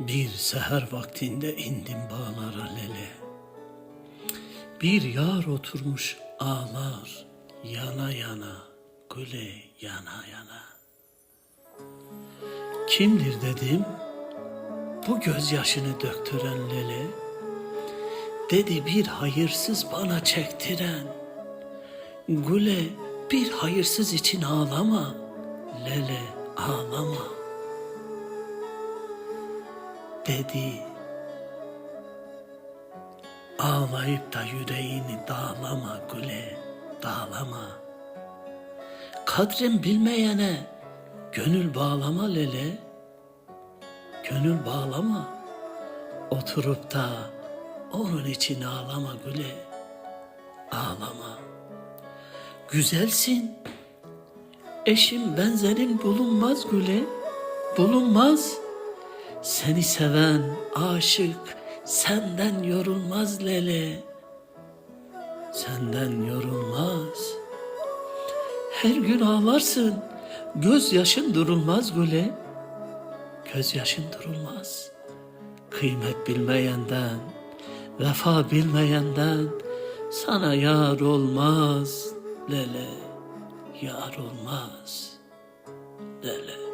Bir seher vaktinde indim bağlara lele. Bir yar oturmuş ağlar yana yana, güle yana yana. Kimdir dedim, bu gözyaşını döktüren lele. Dedi bir hayırsız bana çektiren. Güle bir hayırsız için ağlama, lele ağlama. Dedi, ağlayıp da yüreğini dağlama güle, dağlama. Kadrim bilmeyene gönül bağlama lele, gönül bağlama. Oturup da onun için ağlama güle, ağlama. Güzelsin, eşim benzerin bulunmaz güle, bulunmaz. Seni seven aşık senden yorulmaz lele, senden yorulmaz. Her gün ağlarsın, gözyaşın durulmaz güle, gözyaşın durulmaz. Kıymet bilmeyenden, vefa bilmeyenden sana yar olmaz lele, yar olmaz lele.